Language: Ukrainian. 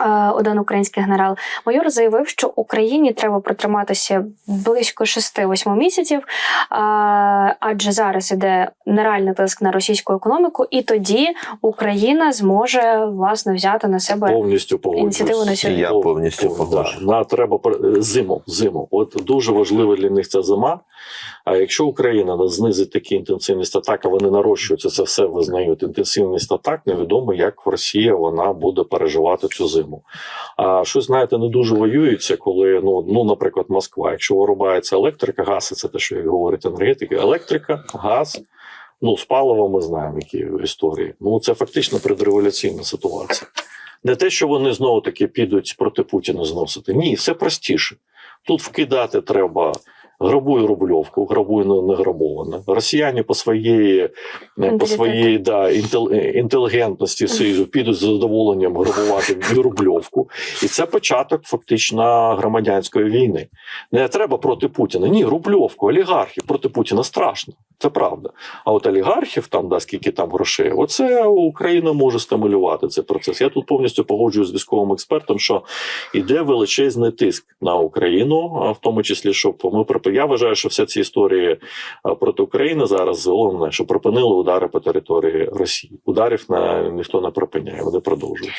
е, один український генерал майор заявив, що Україні треба протриматися близько 6-8 місяців, е, адже зараз іде нереальний тиск на російську економіку, і тоді Україна зможе власне взяти на себе повністю ініціативу на сьогодні. Я повністю Да. погоджуюсь. На треба зиму. Зиму. От дуже важливо для них ця зима. А якщо Україна знизить такі інтенсивність атак, а вони нарощуються, це все визнають. Інтенсивність атак невідомо, як Росія вона буде переживати цю зиму. А щось знаєте, не дуже воюється, коли ну, ну, наприклад, Москва. Якщо вирубається електрика, газ, це те, що як говорить енергетики, електрика, газ. Ну, з палива ми знаємо, які історії. Ну, це фактично предреволюційна ситуація. Не те, що вони знову таки підуть проти Путіна зносити. Ні, все простіше. Тут вкидати треба. Грабуй рубльовку, грабуй не не. Росіяни по своєї е, по своєї да, інтел- е, інтелігентності своїй підуть з задоволенням грабувати рубльовку. І це початок фактично громадянської війни. Не треба проти Путіна. Ні, рубльовку, олігархів проти Путіна страшно. Це правда. А от олігархів там да скільки там грошей, оце Україна може стимулювати цей процес. Я тут повністю погоджуюсь з військовим експертом, що іде величезний тиск на Україну, в тому числі, щоб ми припи- Я вважаю, що вся ці історії проти України зараз головне, що припинили удари по території Росії. Ударів на ніхто не припиняє, вони продовжують.